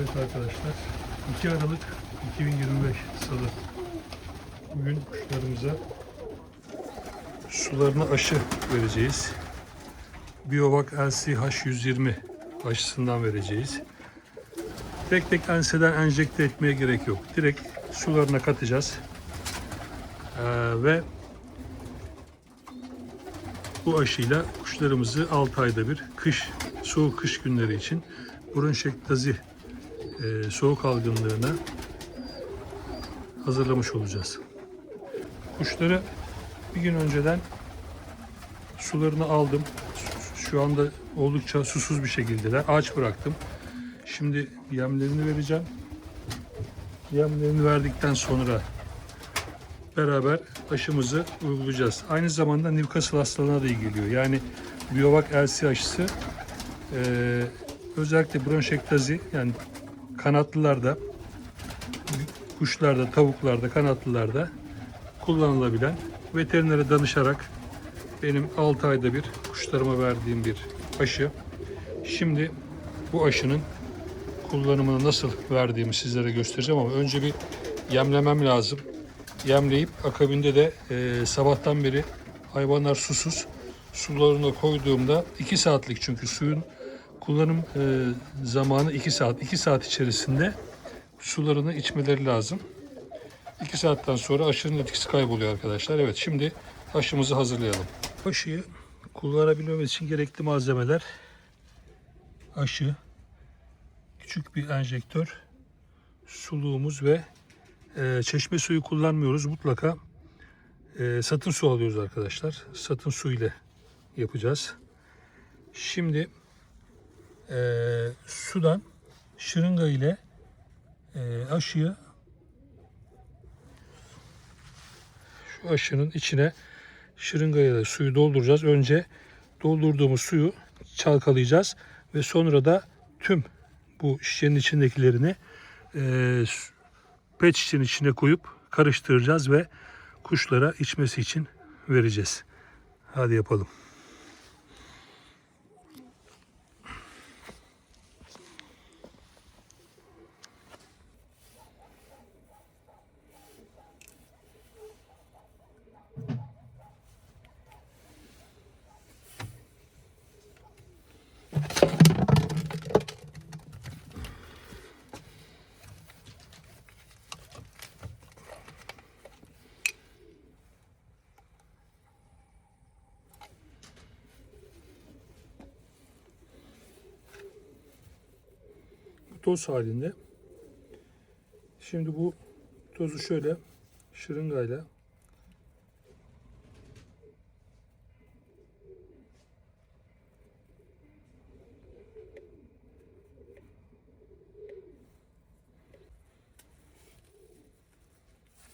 Evet arkadaşlar 2 Aralık 2025 Salı Bugün kuşlarımıza sularına aşı vereceğiz. Biovac LCH 120 aşısından vereceğiz. Tek tek enseden enjekte etmeye gerek yok. Direkt sularına katacağız. Ee, ve bu aşıyla kuşlarımızı 6 ayda bir kış, soğuk kış günleri için bronşektazi e, soğuk algınlığına hazırlamış olacağız. Kuşları bir gün önceden sularını aldım. Şu anda oldukça susuz bir şekildeler. Ağaç bıraktım. Şimdi yemlerini vereceğim. Yemlerini verdikten sonra beraber aşımızı uygulayacağız. Aynı zamanda Newcastle hastalığına da iyi geliyor. Yani Biovac LC aşısı eee, özellikle bronşektazi yani kanatlılarda, kuşlarda, tavuklarda, kanatlılarda kullanılabilen veterinere danışarak benim 6 ayda bir kuşlarıma verdiğim bir aşı. Şimdi bu aşının kullanımını nasıl verdiğimi sizlere göstereceğim ama önce bir yemlemem lazım. Yemleyip akabinde de e, sabahtan beri hayvanlar susuz sularına koyduğumda 2 saatlik çünkü suyun kullanım e, zamanı 2 saat. 2 saat içerisinde sularını içmeleri lazım. 2 saatten sonra aşının etkisi kayboluyor arkadaşlar. Evet şimdi aşımızı hazırlayalım. Aşıyı kullanabilmemiz için gerekli malzemeler aşı, küçük bir enjektör, suluğumuz ve e, çeşme suyu kullanmıyoruz. Mutlaka e, satın su alıyoruz arkadaşlar. Satın su ile yapacağız. Şimdi e, sudan şırınga ile e, aşıyı şu aşının içine şırıngaya da suyu dolduracağız. Önce doldurduğumuz suyu çalkalayacağız ve sonra da tüm bu şişenin içindekilerini e, pet şişenin içine koyup karıştıracağız ve kuşlara içmesi için vereceğiz. Hadi yapalım. Toz halinde. Şimdi bu tozu şöyle şırıngayla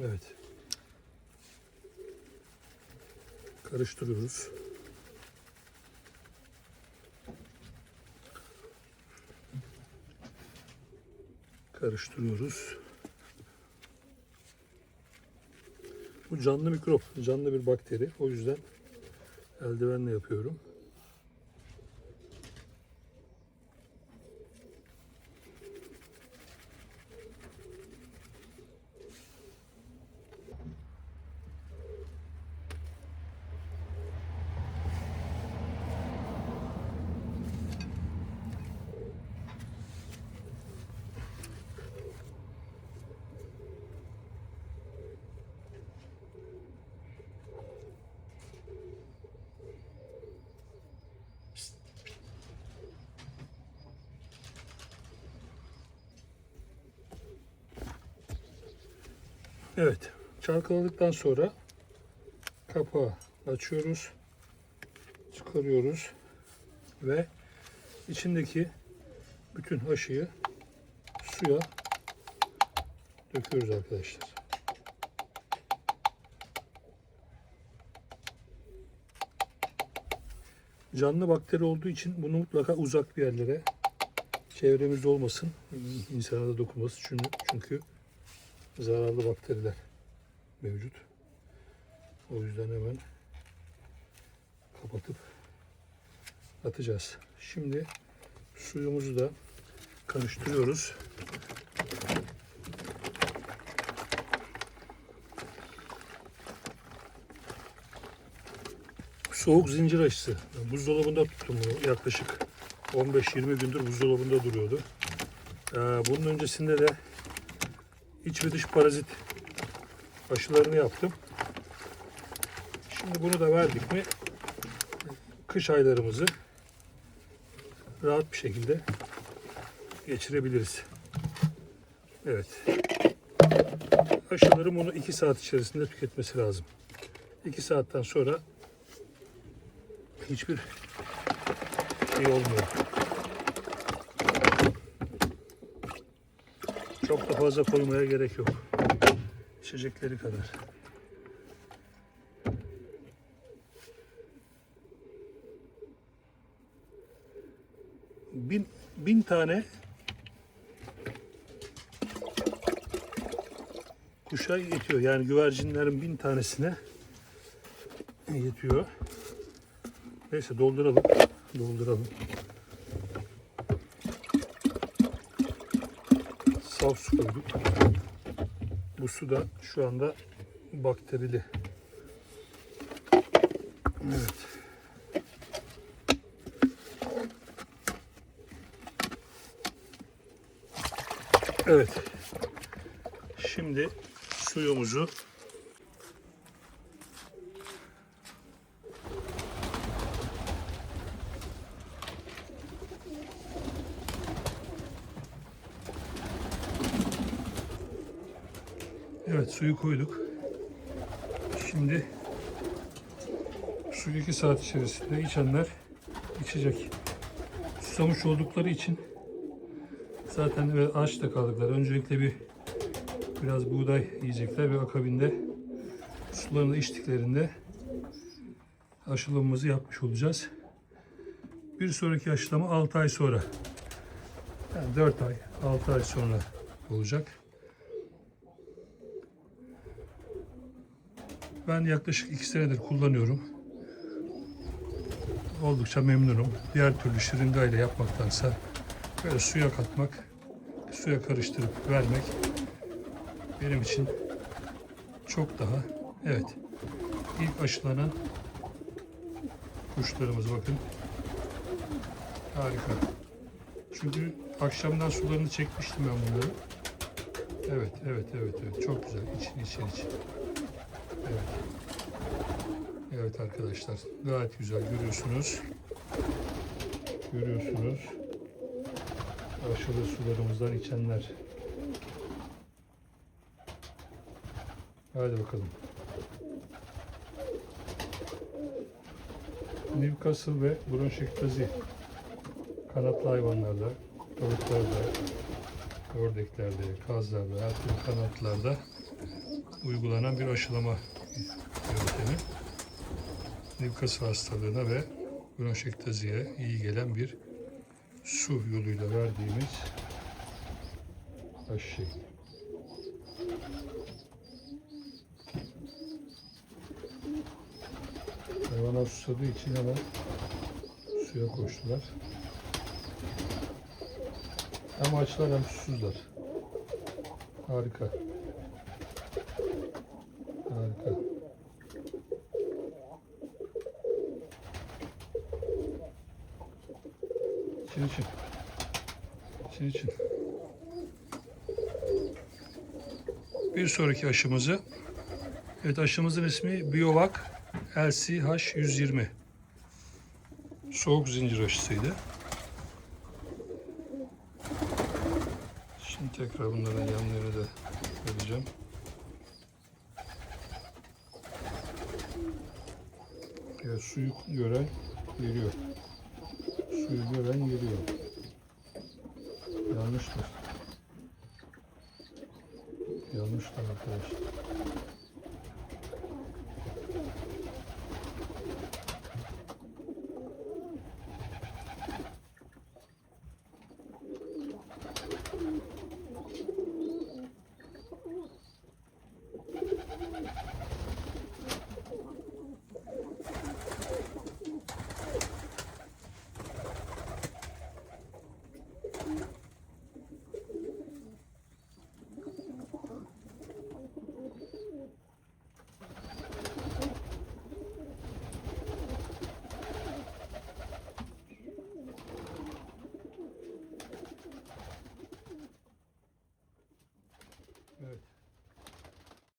Evet. Karıştırıyoruz. Karıştırıyoruz. Bu canlı mikrop, canlı bir bakteri. O yüzden eldivenle yapıyorum. Evet, çalkaladıktan sonra kapağı açıyoruz, çıkarıyoruz ve içindeki bütün aşıyı suya döküyoruz arkadaşlar. Canlı bakteri olduğu için bunu mutlaka uzak bir yerlere çevremizde olmasın. insana da dokunmasın çünkü, çünkü zararlı bakteriler mevcut. O yüzden hemen kapatıp atacağız. Şimdi suyumuzu da karıştırıyoruz. Soğuk zincir aşısı. Buzdolabında tuttum bunu yaklaşık 15-20 gündür buzdolabında duruyordu. Ee, bunun öncesinde de iç ve dış parazit aşılarını yaptım. Şimdi bunu da verdik mi kış aylarımızı rahat bir şekilde geçirebiliriz. Evet. Aşıların bunu 2 saat içerisinde tüketmesi lazım. 2 saatten sonra hiçbir şey olmuyor. Çok da fazla koymaya gerek yok. İçecekleri kadar. Bin, bin tane kuşa yetiyor. Yani güvercinlerin bin tanesine yetiyor. Neyse dolduralım. Dolduralım. Saf su koyduk. Bu su da şu anda bakterili. Evet. Evet. Şimdi suyumuzu Evet suyu koyduk. Şimdi suyu 2 saat içerisinde içenler içecek. Susamış oldukları için zaten aç da kaldıklar. Öncelikle bir biraz buğday yiyecekler ve akabinde sularını içtiklerinde aşılamamızı yapmış olacağız. Bir sonraki aşılama 6 ay sonra. Yani 4 ay, 6 ay sonra olacak. Ben yaklaşık 2 senedir kullanıyorum. Oldukça memnunum. Diğer türlü şırıngayla yapmaktansa böyle suya katmak, suya karıştırıp vermek benim için çok daha evet ilk aşılanan kuşlarımız bakın. Harika. Çünkü akşamdan sularını çekmiştim ben bunları. Evet evet evet evet. Çok güzel. İçin için için evet. Evet arkadaşlar. Gayet güzel. Görüyorsunuz. Görüyorsunuz. Aşırı sularımızdan içenler. Hadi bakalım. Newcastle ve bronşektazi kanatlı hayvanlarda, tavuklarda, ördeklerde, kazlarda, her türlü kanatlarda uygulanan bir aşılama yöntemi. Newcastle hastalığına ve bronşektaziye iyi gelen bir su yoluyla verdiğimiz aşı şekli. Hayvanlar susadığı için hemen suya koştular. Hem açlar hem susuzlar. Harika. Harika. İçin için. İçin için. Bir sonraki aşımızı Evet aşımızın ismi Biovac LCH 120. Soğuk zincir aşısıydı. Şimdi tekrar bunların yanlarını da vereceğim. Suyu gören geliyor. Suyu gören geliyor. Yanlıştır. Yanlıştır arkadaşlar.